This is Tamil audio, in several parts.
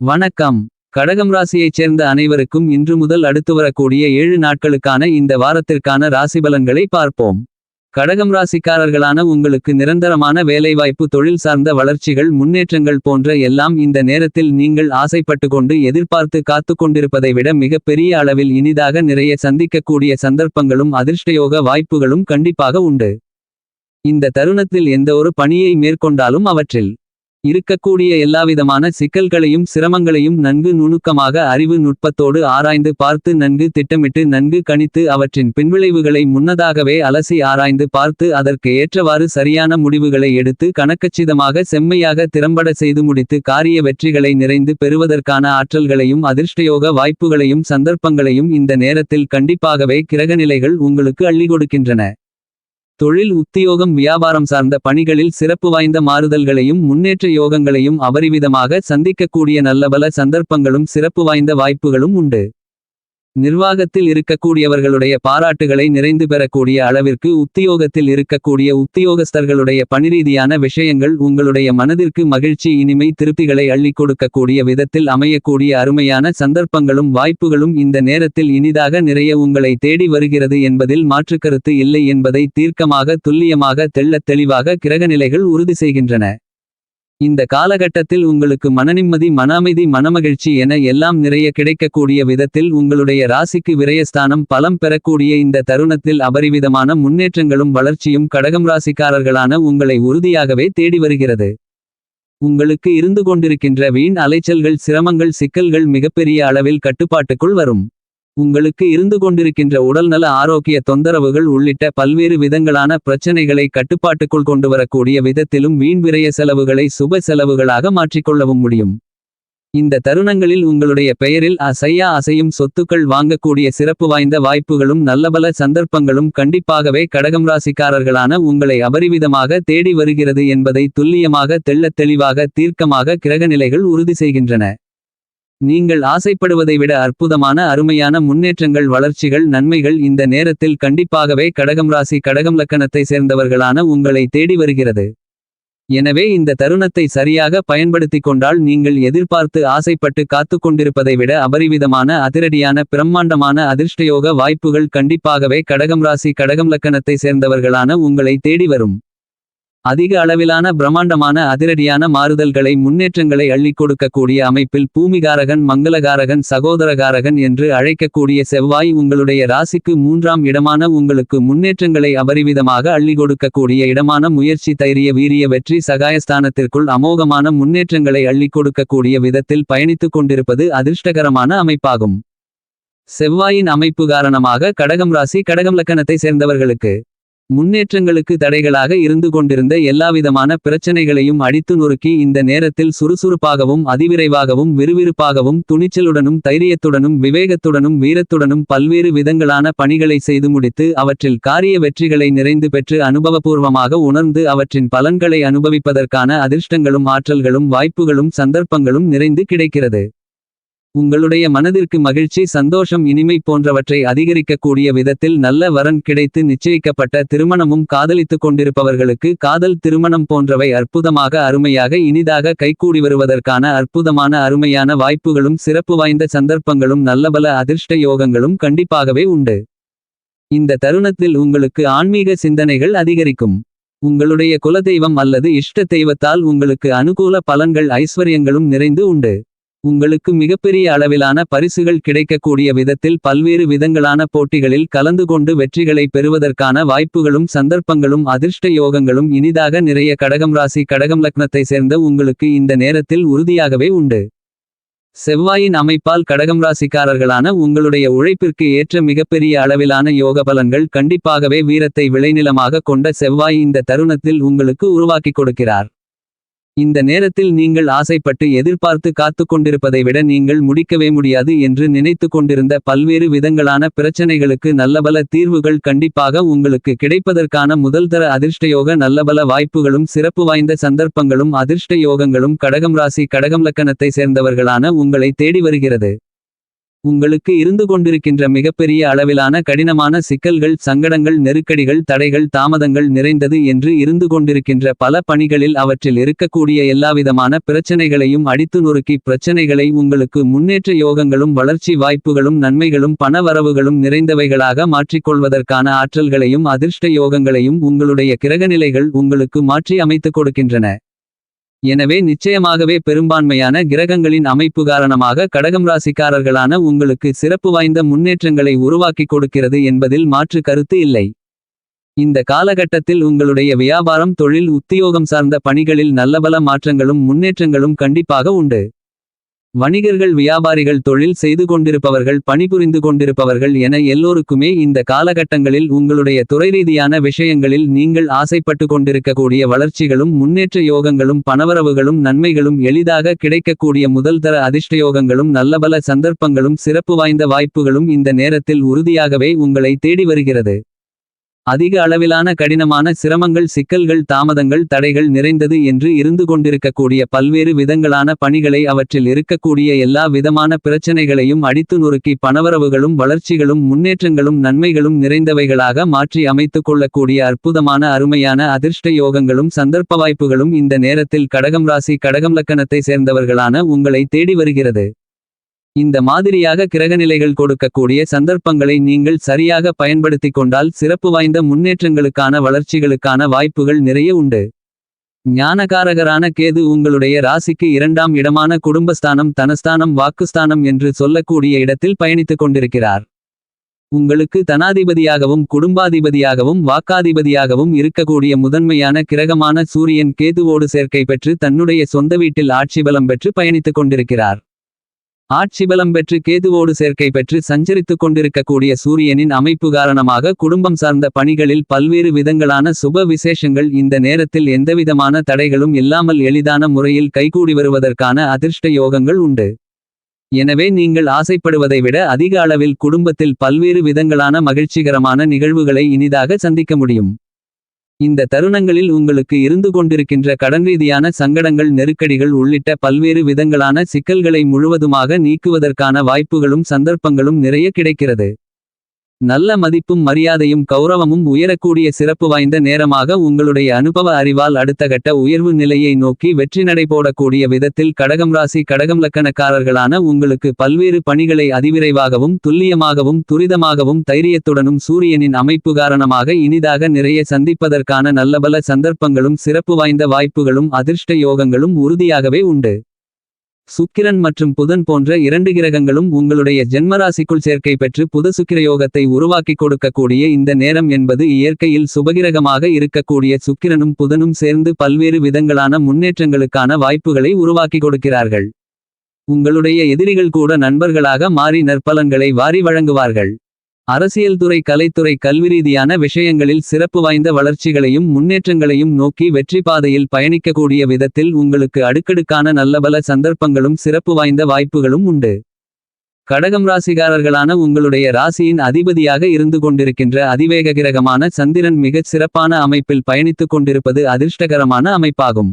வணக்கம். கடகம் ராசியைச் சேர்ந்த அனைவருக்கும் இன்று முதல் அடுத்து வரக்கூடிய ஏழு நாட்களுக்கான இந்த வாரத்திற்கான ராசி பலன்களை பார்ப்போம். கடகம் ராசிக்காரர்களான உங்களுக்கு நிரந்தரமான வேலைவாய்ப்பு தொழில் சார்ந்த வளர்ச்சிகள் முன்னேற்றங்கள் போன்ற எல்லாம் இந்த நேரத்தில் நீங்கள் ஆசைப்பட்டு கொண்டு எதிர்பார்த்து காத்து கொண்டிருப்பதை விட மிகப் பெரிய அளவில் இனிதாக நிறைய சந்திக்கக்கூடிய சந்தர்ப்பங்களும் அதிர்ஷ்டயோக வாய்ப்புகளும் கண்டிப்பாக உண்டு. இந்த தருணத்தில் எந்த ஒரு பணியை மேற்கொண்டாலும் அவற்றில் இருக்கக்கூடிய எல்லாவிதமான சிக்கல்களையும் சிரமங்களையும் நன்கு நுணுக்கமாக அறிவு நுட்பத்தோடு ஆராய்ந்து பார்த்து நன்கு திட்டமிட்டு நன்கு கணித்து அவற்றின் பின்விளைவுகளை முன்னதாகவே அலசி ஆராய்ந்து பார்த்து அதற்கு ஏற்றவாறு சரியான முடிவுகளை எடுத்து கணக்கச்சிதமாக செம்மையாக திறம்பட செய்து முடித்து காரிய வெற்றிகளை நிறைந்து பெறுவதற்கான ஆற்றல்களையும் அதிர்ஷ்டயோக வாய்ப்புகளையும் சந்தர்ப்பங்களையும் இந்த நேரத்தில் கண்டிப்பாகவே கிரகநிலைகள் உங்களுக்கு அள்ளி கொடுக்கின்றன. தொழில் உத்தியோகம் வியாபாரம் சார்ந்த பணிகளில் சிறப்பு வாய்ந்த மாறுதல்களையும் முன்னேற்ற யோகங்களையும் அபரிவிதமாக சந்திக்கக்கூடிய நல்லபல சந்தர்ப்பங்களும் சிறப்பு வாய்ந்த வாய்ப்புகளும் உண்டு. நிர்வாகத்தில் இருக்கக்கூடியவர்களுடைய பாராட்டுகளை நிறைந்து பெறக்கூடிய அளவிற்கு உத்தியோகத்தில் இருக்கக்கூடிய உத்தியோகஸ்தர்களுடைய பணிரீதியான விஷயங்கள் உங்களுடைய மனதிற்கு மகிழ்ச்சி இனிமை திருப்திகளை அள்ளி கொடுக்கக்கூடிய விதத்தில் அமையக்கூடிய அருமையான சந்தர்ப்பங்களும் வாய்ப்புகளும் இந்த நேரத்தில் இனிதாக நிறைய உங்களை தேடி வருகிறது என்பதில் மாற்றுக்கருத்து இல்லை என்பதை தீர்க்கமாக துல்லியமாக தெள்ளத் தெளிவாக கிரகநிலைகள் உறுதி செய்கின்றன. இந்த காலகட்டத்தில் உங்களுக்கு மனநிம்மதி மன அமைதி மனமகிழ்ச்சி என எல்லாம் நிறைய கிடைக்கக்கூடிய விதத்தில் உங்களுடைய ராசிக்கு விரயஸ்தானம் பலம் பெறக்கூடிய இந்த தருணத்தில் அபரிவிதமான முன்னேற்றங்களும் வளர்ச்சியும் கடகம் ராசிக்காரர்களான உங்களை உறுதியாகவே தேடி வருகிறது. உங்களுக்கு இருந்து கொண்டிருக்கின்ற வீண் அலைச்சல்கள் சிரமங்கள் சிக்கல்கள் மிகப்பெரிய அளவில் கட்டுப்பாட்டுக்குள் வரும். உங்களுக்கு இருந்து கொண்டிருக்கின்ற உடல்நல ஆரோக்கிய தொந்தரவுகள் உள்ளிட்ட பல்வேறு விதங்களான பிரச்சனைகளை கட்டுப்பாட்டுக்குள் கொண்டு வரக்கூடிய விதத்திலும் வீண் விரய செலவுகளை சுப செலவுகளாக மாற்றிக்கொள்ளவும் முடியும். இந்த தருணங்களில் உங்களுடைய பெயரில் அசையா அசையும் சொத்துக்கள் வாங்கக்கூடிய சிறப்பு வாய்ந்த வாய்ப்புகளும் நல்லபல சந்தர்ப்பங்களும் கண்டிப்பாகவே கடகம் ராசிக்காரர்களான உங்களை அபரிவிதமாக தேடி வருகிறது என்பதை துல்லியமாக தெள்ளத் தெளிவாக தீர்க்கமாக கிரகநிலைகள் உறுதி செய்கின்றன. நீங்கள் ஆசைப்படுவதை விட அற்புதமான அருமையான முன்னேற்றங்கள் வளர்ச்சிகள் நன்மைகள் இந்த நேரத்தில் கண்டிப்பாகவே கடகம் ராசி கடகம் லக்கணத்தை சேர்ந்தவர்களான உங்களை தேடி வருகிறது. எனவே இந்த தருணத்தை சரியாக பயன்படுத்திக் கொண்டால் நீங்கள் எதிர்பார்த்து ஆசைப்பட்டு காத்து கொண்டிருப்பதை விட அபரிவிதமான அதிரடியான பிரம்மாண்டமான அதிர்ஷ்டயோக வாய்ப்புகள் கண்டிப்பாகவே கடகம் ராசி கடகம் லக்கணத்தை சேர்ந்தவர்களான உங்களை தேடி வரும். அதிக அளவிலான பிரம்மாண்டமான அதிரடியான மாறுதல்களை முன்னேற்றங்களை அள்ளிக் கொடுக்கக்கூடிய அமைப்பில் பூமிகாரகன் மங்களகாரகன் சகோதரகாரகன் என்று அழைக்கக்கூடிய செவ்வாய் உங்களுடைய ராசிக்கு மூன்றாம் இடமான உங்களுக்கு முன்னேற்றங்களை அபரிவிதமாக அள்ளி கொடுக்கக்கூடிய இடமான முயற்சி தைரிய வீரிய வெற்றி சகாயஸ்தானத்திற்குள் அமோகமான முன்னேற்றங்களை அள்ளிக் கொடுக்கக்கூடிய விதத்தில் பயணித்துக் கொண்டிருப்பது அதிர்ஷ்டகரமான அமைப்பாகும். செவ்வாயின் அமைப்பு காரணமாக கடகம் ராசி கடகம் லக்கணத்தை சேர்ந்தவர்களுக்கு முன்னேற்றங்களுக்கு தடைகளாக இருந்து கொண்டிருந்த எல்லாவிதமான பிரச்சனைகளையும் அடித்து நொறுக்கி இந்த நேரத்தில் சுறுசுறுப்பாகவும் அதிவிரைவாகவும் விறுவிறுப்பாகவும் துணிச்சலுடனும் தைரியத்துடனும் விவேகத்துடனும் வீரத்துடனும் பல்வேறு விதங்களான பணிகளை செய்து முடித்து அவற்றில் காரிய வெற்றிகளை நிறைந்து பெற்று அனுபவபூர்வமாக உணர்ந்து அவற்றின் பலன்களை அனுபவிப்பதற்கான அதிர்ஷ்டங்களும் ஆற்றல்களும் வாய்ப்புகளும் சந்தர்ப்பங்களும் நிறைந்து கிடைக்கிறது. உங்களுடைய மனதிற்கு மகிழ்ச்சி சந்தோஷம் இனிமை போன்றவற்றை அதிகரிக்கக்கூடிய விதத்தில் நல்ல வரன் கிடைத்து நிச்சயிக்கப்பட்ட திருமணமும் காதலித்துக் கொண்டிருப்பவர்களுக்கு காதல் திருமணம் போன்றவை அற்புதமாக அருமையாக இனிதாக கைகூடி வருவதற்கான அற்புதமான அருமையான வாய்ப்புகளும் சிறப்பு வாய்ந்த சந்தர்ப்பங்களும் நல்லபல அதிர்ஷ்ட யோகங்களும் கண்டிப்பாகவே உண்டு. இந்த தருணத்தில் உங்களுக்கு ஆன்மீக சிந்தனைகள் அதிகரிக்கும். உங்களுடைய குலதெய்வம் அல்லது இஷ்ட தெய்வத்தால் உங்களுக்கு அனுகூல பலன்கள் ஐஸ்வர்யங்களும் நிறைந்து உண்டு. உங்களுக்கு மிகப்பெரிய அளவிலான பரிசுகள் கிடைக்கக்கூடிய விதத்தில் பல்வேறு விதங்களான போட்டிகளில் கலந்து கொண்டு வெற்றிகளை பெறுவதற்கான வாய்ப்புகளும் சந்தர்ப்பங்களும் அதிர்ஷ்ட யோகங்களும் இனிதாக நிறைய கடகம் ராசி கடகம் லக்னத்தை சேர்ந்த உங்களுக்கு இந்த நேரத்தில் உறுதியாகவே உண்டு. செவ்வாயின் அமைப்பால் கடகம் ராசிக்காரர்களான உங்களுடைய உழைப்பிற்கு ஏற்ற மிகப்பெரிய அளவிலான யோக பலன்கள் கண்டிப்பாகவே வீரத்தை விளைநிலமாக கொண்ட செவ்வாய் இந்த தருணத்தில் உங்களுக்கு உருவாக்கிக் கொடுக்கிறார். இந்த நேரத்தில் நீங்கள் ஆசைப்பட்டு எதிர்பார்த்து காத்து கொண்டிருப்பதை விட நீங்கள் முடிக்கவே முடியாது என்று நினைத்து கொண்டிருந்த பல்வேறு விதங்களான பிரச்சனைகளுக்கு நல்லபல தீர்வுகள் கண்டிப்பாக உங்களுக்கு கிடைப்பதற்கான முதல்தர அதிர்ஷ்டயோக நல்லபல வாய்ப்புகளும் சிறப்பு வாய்ந்த சந்தர்ப்பங்களும் அதிர்ஷ்ட யோகங்களும் கடகம் ராசி கடகம் லக்கணத்தை சேர்ந்தவர்களான உங்களை தேடி வருகிறது. உங்களுக்கு இருந்து கொண்டிருக்கின்ற மிகப்பெரிய அளவிலான கடினமான சிக்கல்கள் சங்கடங்கள் நெருக்கடிகள் தடைகள் தாமதங்கள் நிறைந்தது என்று இருந்து கொண்டிருக்கின்ற பல பணிகளில் அவற்றில் இருக்கக்கூடிய எல்லாவிதமான பிரச்சனைகளையும் அடித்து நொறுக்கி பிரச்சனைகளை உங்களுக்கு முன்னேற்ற யோகங்களும் வளர்ச்சி வாய்ப்புகளும் நன்மைகளும் பண வரவுகளும் நிறைந்தவைகளாக மாற்றிக்கொள்வதற்கான ஆற்றல்களையும் அதிர்ஷ்ட யோகங்களையும் உங்களுடைய கிரகநிலைகள் உங்களுக்கு மாற்றி அமைத்துக் கொடுக்கின்றன. எனவே நிச்சயமாகவே பெரும்பான்மையான கிரகங்களின் அமைப்பு காரணமாக கடகம் ராசிக்காரர்களான உங்களுக்கு சிறப்பு வாய்ந்த முன்னேற்றங்களை உருவாக்கிக் கொடுக்கிறது என்பதில் மாற்று கருத்து இல்லை. இந்த காலகட்டத்தில் உங்களுடைய வியாபாரம் தொழில் உத்தியோகம் சார்ந்த பணிகளில் நல்லபல மாற்றங்களும் முன்னேற்றங்களும் கண்டிப்பாக உண்டு. வணிகர்கள் வியாபாரிகள் தொழில் செய்து கொண்டிருப்பவர்கள் பணிபுரிந்து கொண்டிருப்பவர்கள் என எல்லோருக்குமே இந்த காலகட்டங்களில் உங்களுடைய துறைரீதியான விஷயங்களில் நீங்கள் ஆசைப்பட்டு கொண்டிருக்கக்கூடிய வளர்ச்சிகளும் முன்னேற்ற யோகங்களும் பணவரவுகளும் நன்மைகளும் எளிதாக கிடைக்கக்கூடிய முதல்தர அதிர்ஷ்டயோகங்களும் நல்லபல சந்தர்ப்பங்களும் சிறப்பு வாய்ந்த வாய்ப்புகளும் இந்த நேரத்தில் உறுதியாகவே உங்களை தேடி வருகிறது. அதிக அளவிலான கடினமான சிரமங்கள் சிக்கல்கள் தாமதங்கள் தடைகள் நிறைந்தது என்று இருந்து கொண்டிருக்கக்கூடிய பல்வேறு விதங்களான பணிகளை அவற்றில் இருக்கக்கூடிய எல்லா விதமான பிரச்சனைகளையும் அடித்து நொறுக்கி பணவரவுகளும் வளர்ச்சிகளும் முன்னேற்றங்களும் நன்மைகளும் நிறைந்தவைகளாக மாற்றி அமைத்துக் கொள்ளக்கூடிய அற்புதமான அருமையான அதிர்ஷ்ட யோகங்களும் சந்தர்ப்ப வாய்ப்புகளும் இந்த நேரத்தில் கடகம் ராசி கடகம் லக்கணத்தை சேர்ந்தவர்களான உங்களை தேடி வருகிறது. இந்த மாதிரியாக கிரகநிலைகள் கொடுக்கக்கூடிய சந்தர்ப்பங்களை நீங்கள் சரியாக பயன்படுத்திக் கொண்டால் சிறப்பு வாய்ந்த முன்னேற்றங்களுக்கான வளர்ச்சிகளுக்கான வாய்ப்புகள் நிறைய உண்டு. ஞானகாரகரான கேது உங்களுடைய ராசிக்கு இரண்டாம் இடமான குடும்பஸ்தானம் தனஸ்தானம் வாக்குஸ்தானம் என்று சொல்லக்கூடிய இடத்தில் பயணித்துக் கொண்டிருக்கிறார். உங்களுக்கு தனாதிபதியாகவும் குடும்பாதிபதியாகவும் வாக்காதிபதியாகவும் இருக்கக்கூடிய முதன்மையான கிரகமான சூரியன் கேதுவோடு சேர்க்கை பெற்று தன்னுடைய சொந்த வீட்டில் ஆட்சி பலம் பெற்று பயணித்துக் கொண்டிருக்கிறார். ஆட்சி பலம் பெற்று கேதுவோடு சேர்க்கை பெற்று சஞ்சரித்துக் கொண்டிருக்கக்கூடிய சூரியனின் அமைப்பு காரணமாக குடும்பம் சார்ந்த பணிகளில் பல்வேறு விதங்களான சுப விசேஷங்கள் இந்த நேரத்தில் எந்தவிதமான தடைகளும் இல்லாமல் எளிதான முறையில் கைகூடி வருவதற்கான அதிர்ஷ்ட யோகங்கள் உண்டு. எனவே நீங்கள் ஆசைப்படுவதை விட அதிக அளவில் குடும்பத்தில் பல்வேறு விதங்களான மகிழ்ச்சிகரமான நிகழ்வுகளை இனிதாக சந்திக்க முடியும். இந்த தருணங்களில் உங்களுக்கு இருந்து கொண்டிருக்கின்ற கடன் ரீதியான சங்கடங்கள் நெருக்கடிகள் உள்ளிட்ட பல்வேறு விதங்களான சிக்கல்களை முழுவதுமாக நீக்குவதற்கான வாய்ப்புகளும் சந்தர்ப்பங்களும் நிறைய கிடைக்கிறது. நல்ல மதிப்பும் மரியாதையும் கௌரவமும் உயரக்கூடிய சிறப்பு வாய்ந்த நேரமாக உங்களுடைய அனுபவ அறிவால் அடுத்த கட்ட உயர்வு நிலையை நோக்கி வெற்றி நடைபோடக்கூடிய விதத்தில் கடகம் ராசி கடகம் லக்கணக்காரர்களான உங்களுக்கு பல்வேறு பணிகளை அதிவிரைவாகவும் துல்லியமாகவும் துரிதமாகவும் தைரியத்துடனும் சூரியனின் அமைப்பு காரணமாக இனிதாக நிறைய சந்திப்பதற்கான நல்லபல சந்தர்ப்பங்களும் சிறப்பு வாய்ந்த வாய்ப்புகளும் அதிர்ஷ்ட யோகங்களும் உறுதியாகவே உண்டு. சுக்கிரன் மற்றும் புதன் போன்ற இரண்டு கிரகங்களும் உங்களுடைய ஜென்மராசிக்குள் சேர்க்கை பெற்று புத சுக்கிரயோகத்தை உருவாக்கி கொடுக்கக்கூடிய இந்த நேரம் என்பது இயற்கையில் சுபகிரகமாக இருக்கக்கூடிய சுக்கிரனும் புதனும் சேர்ந்து பல்வேறு விதங்களான முன்னேற்றங்களுக்கான வாய்ப்புகளை உருவாக்கி கொடுக்கிறார்கள். உங்களுடைய எதிரிகள் கூட நண்பர்களாக மாறி நற்பலன்களை வாரி வழங்குவார்கள். அரசியல் துறை கலைத்துறை கல்விரீதியான விஷயங்களில் சிறப்பு வாய்ந்த வளர்ச்சிகளையும் முன்னேற்றங்களையும் நோக்கி வெற்றி பாதையில் பயணிக்கக்கூடிய விதத்தில் உங்களுக்கு அடுக்கடுக்கான நல்லபல சந்தர்ப்பங்களும் சிறப்பு வாய்ந்த வாய்ப்புகளும் உண்டு. கடகம் ராசிகாரர்களான உங்களுடைய ராசியின் அதிபதியாக இருந்து கொண்டிருக்கின்ற அதிவேக கிரகமான சந்திரன் மிகச் சிறப்பான அமைப்பில் பயணித்துக் கொண்டிருப்பது அதிர்ஷ்டகரமான அமைப்பாகும்.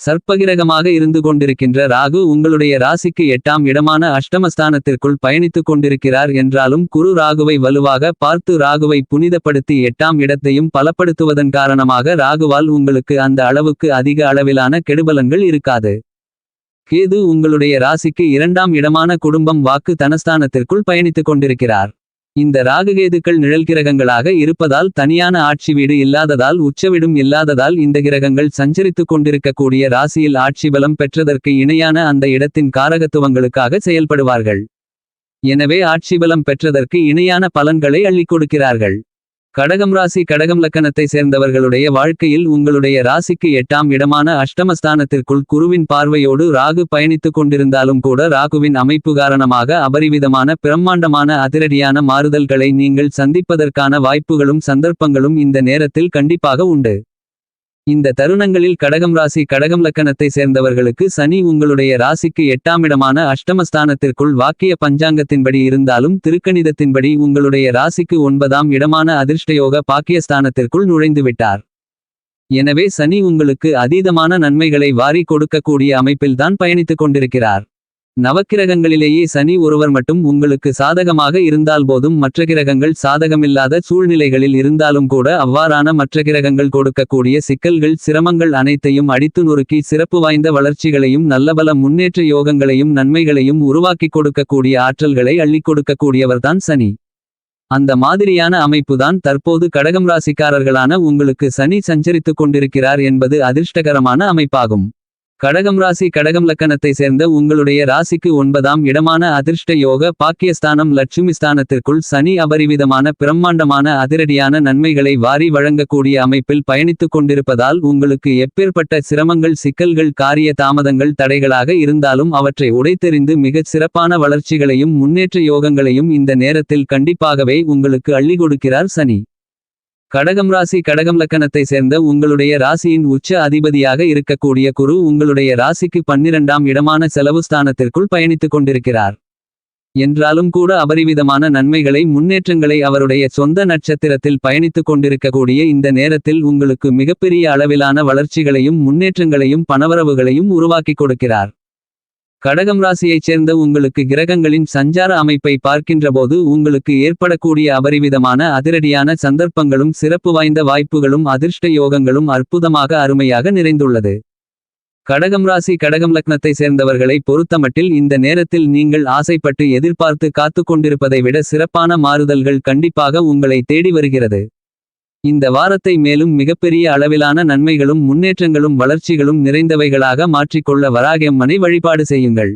சர்ப்பகிரகமாக இருந்து கொண்டிருக்கின்ற ராகு உங்களுடைய ராசிக்கு எட்டாம் இடமான அஷ்டமஸ்தானத்திற்குள் பயணித்துக் கொண்டிருக்கிறார் என்றாலும் குரு ராகுவை வலுவாக பார்த்து ராகுவை புனிதப்படுத்தி எட்டாம் இடத்தையும் பலப்படுத்துவதன் காரணமாக ராகுவால் உங்களுக்கு அந்த அளவுக்கு அதிக அளவிலான கெடுபலன்கள் இருக்காது. கேது உங்களுடைய ராசிக்கு இரண்டாம் இடமான குடும்பம் வாக்கு தனஸ்தானத்திற்குள் பயணித்துக் கொண்டிருக்கிறார். இந்த ராகுகேதுக்கள் நிழல் கிரகங்களாக இருப்பதால் தனியான ஆட்சி வீடு இல்லாததால் உச்சவிடும் இல்லாததால் இந்த கிரகங்கள் சஞ்சரித்துக் கொண்டிருக்கக்கூடிய ராசியில் ஆட்சி பலம் பெற்றதற்கு இணையான அந்த இடத்தின் காரகத்துவங்களுக்காக செயல்படுவார்கள். எனவே ஆட்சி பலம் பெற்றதற்கு இணையான பலன்களை அள்ளிக் கொடுக்கிறார்கள். கடகம் ராசி கடகம் லக்கணத்தை சேர்ந்தவர்களுடைய வாழ்க்கையில் உங்களுடைய ராசிக்கு எட்டாம் இடமான அஷ்டமஸ்தானத்திற்குள் குருவின் பார்வையோடு ராகு பயணித்துக் கொண்டிருந்தாலும் கூட ராகுவின் அமைப்பு காரணமாக அபரிவிதமான பிரம்மாண்டமான அதிரடியான மாறுதல்களை நீங்கள் சந்திப்பதற்கான வாய்ப்புகளும் சந்தர்ப்பங்களும் இந்த நேரத்தில் கண்டிப்பாக உண்டு. இந்த தருணங்களில் கடகம் ராசி கடகம் லக்கணத்தை சேர்ந்தவர்களுக்கு சனி உங்களுடைய ராசிக்கு எட்டாம் இடமான அஷ்டமஸ்தானத்திற்குள் வாக்கிய பஞ்சாங்கத்தின்படி இருந்தாலும் திருக்கணிதத்தின்படி உங்களுடைய ராசிக்கு ஒன்பதாம் இடமான அதிர்ஷ்டயோக பாக்கியஸ்தானத்திற்குள் நுழைந்துவிட்டார். எனவே சனி உங்களுக்கு அதீதமான நன்மைகளை வாரி கொடுக்கக்கூடிய அமைப்பில்தான் பயணித்துக் கொண்டிருக்கிறார். நவக்கிரகங்களிலேயே சனி ஒருவர் மட்டும் உங்களுக்கு சாதகமாக இருந்தால் போதும். மற்ற கிரகங்கள் சாதகமில்லாத சூழ்நிலைகளில் இருந்தாலும் கூட அவ்வாறான மற்ற கிரகங்கள் கொடுக்கக்கூடிய சிக்கல்கள் சிரமங்கள் அனைத்தையும் அடித்து நொறுக்கி சிறப்பு வாய்ந்த வளர்ச்சிகளையும் நல்லபல முன்னேற்ற யோகங்களையும் நன்மைகளையும் உருவாக்கிக் கொடுக்கக்கூடிய ஆற்றல்களை அள்ளிக் கொடுக்கக்கூடியவர்தான் சனி. அந்த மாதிரியான அமைப்புதான் தற்போது கடகம் ராசிக்காரர்களான உங்களுக்கு சனி சஞ்சரித்துக் கொண்டிருக்கிறார் என்பது அதிர்ஷ்டகரமான அமைப்பாகும். கடகம் ராசி கடகம் லக்கணத்தை சேர்ந்த உங்களுடைய ராசிக்கு ஒன்பதாம் இடமான அதிர்ஷ்ட யோக பாக்கியஸ்தானம் லட்சுமி ஸ்தானத்திற்குள் சனி அபரிவிதமான பிரம்மாண்டமான அதிரடியான நன்மைகளை வாரி வழங்கக்கூடிய அமைப்பில் பயணித்துக் கொண்டிருப்பதால் உங்களுக்கு எப்பேற்பட்ட சிரமங்கள் சிக்கல்கள் காரிய தாமதங்கள் தடைகளாக இருந்தாலும் அவற்றை உடைத்தெறிந்து மிகச் சிறப்பான வளர்ச்சிகளையும் முன்னேற்ற யோகங்களையும் இந்த நேரத்தில் கண்டிப்பாகவே உங்களுக்கு அள்ளி கொடுக்கிறார் சனி. கடகம் ராசி கடகம் லக்கணத்தை சேர்ந்த உங்களுடைய ராசியின் உச்ச அதிபதியாக இருக்கக்கூடிய குரு உங்களுடைய ராசிக்கு பன்னிரண்டாம் இடமான செலவு ஸ்தானத்திற்குள் பயணித்துக் கொண்டிருக்கிறார். என்றாலும் கூட அபரிவிதமான நன்மைகளை முன்னேற்றங்களை அவருடைய சொந்த நட்சத்திரத்தில் பயணித்துக் கொண்டிருக்கக்கூடிய இந்த நேரத்தில் உங்களுக்கு மிகப்பெரிய அளவிலான வளர்ச்சிகளையும் முன்னேற்றங்களையும் பணவரவுகளையும் உருவாக்கிக் கொடுக்கிறார். கடகம் ராசியைச் சேர்ந்த உங்களுக்கு கிரகங்களின் சஞ்சார அமைப்பை பார்க்கின்றபோது உங்களுக்கு ஏற்படக்கூடிய அபரிவிதமான அதிரடியான சந்தர்ப்பங்களும் சிறப்பு வாய்ந்த வாய்ப்புகளும் அதிர்ஷ்ட யோகங்களும் அற்புதமாக அருமையாக நிறைந்துள்ளது. கடகம் ராசி கடகம் லக்னத்தை சேர்ந்தவர்களை பொறுத்தமட்டில் இந்த நேரத்தில் நீங்கள் ஆசைப்பட்டு எதிர்பார்த்து காத்துக் கொண்டிருப்பதை விட சிறப்பான மாறுதல்கள் கண்டிப்பாக உங்களை தேடி வருகிறது. இந்த வாரத்தை மேலும் மிகப்பெரிய அளவிலான நன்மைகளும் முன்னேற்றங்களும் வளர்ச்சிகளும் நிறைந்தவைகளாக மாற்றிக்கொள்ள வராகியம்மனை வழிபாடு செய்யுங்கள்.